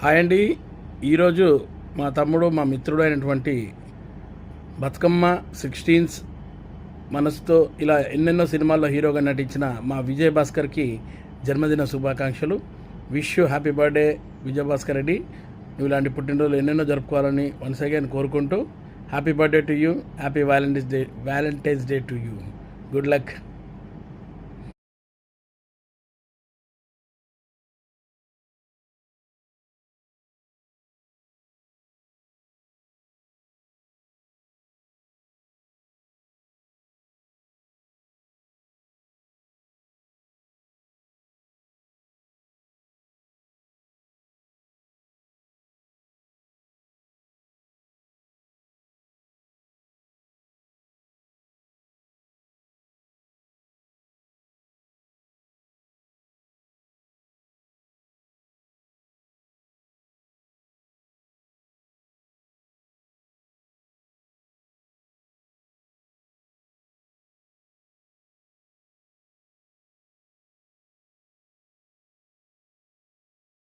Hi అండి. ఈరోజు మా తమ్ముడు మా మిత్రుడు అయినటువంటి బతుకమ్మ సిక్స్టీన్స్ మనసుతో ఇలా ఎన్నెన్నో సినిమాల్లో హీరోగా నటించిన మా విజయ్ భాస్కర్కి జన్మదిన శుభాకాంక్షలు. Wish you happy birthday Vijay Bhaskar Reddy. నువ్వు ఇలాంటి పుట్టినరోజులు ఎన్నెన్నో జరుపుకోవాలని వన్స్ అగైన్ కోరుకుంటూ happy birthday to you happy Valentine's Day Valentine's Day to you good luck